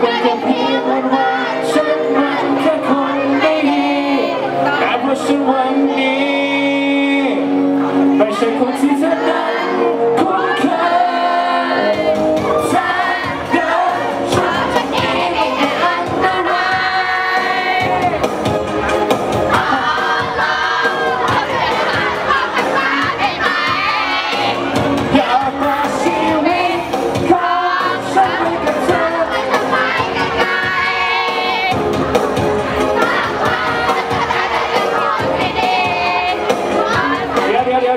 เป็นแค่เพียงวันว่าฉันมันแค่คนไม่ดีแต่เพราะฉันวันนี้ไม่ใช่คนที่เธอนั้น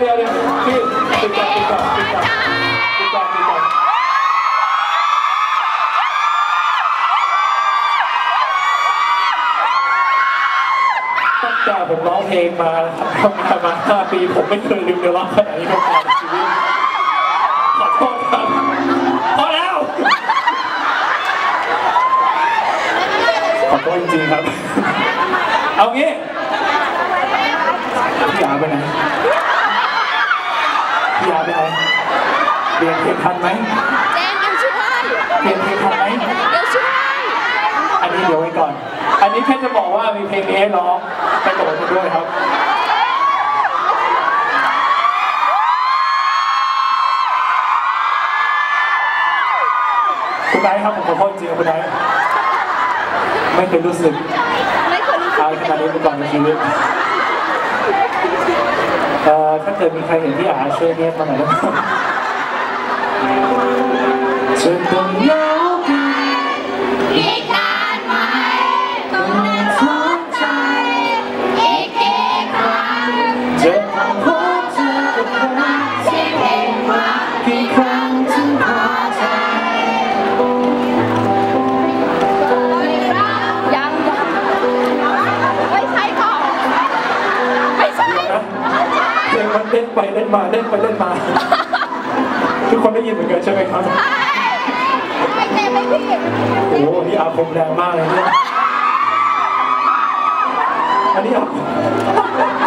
ดี๋ยวเดี๋ยวเดี๋ยวพี่ปิดก่อนปิดก่อนปิดก่อนปิดก่อนปิดก่อนตั้งแต่ผมร้องเพลงมาทำงานมาห้าปีผมไม่เคยลืมเนื้อร้องขนาดนี้มาก่อนชีวิตขอโทษครับพอแล้วขอโทษจริงครับ เอางี้พี่าไปไหนพี่ยาไปไหน เรียนเพลงทันไหมเรียนเพลงทันไหมอันนี้เดี๋ยวไว้ก่อน อันนี้แค่จะบอกว่ามีเพลงนี้ให้ร้องไปโหลดกันด้วยครับคุณไนท์ครับผมขอโทษจริงๆคุณไนท์ไม่เคยรู้สึกอายขนาดนี้มาก่อนในชีวิตเอ่อถ้าเกิดมีใครเห็นพี่อาช่วยเรียกมาหน่อยได้ไหม ฉันต้องเหงาต้องนั่งท้องใจจะทำพบเธอกับใครกี่ครั้งถึงพอใจยังไม่ใช่ก่อนไม่ใช่นะเพลงมันเล่นไปเล่นมาเล่นไปเล่นมา ทุกคนได้ยินเหมือนกันใช่ไหมครับไม่เต็มไม่ผิดโอ้โหนี่อาคมแรงมากเลยเนี่ยอันนี้อาคม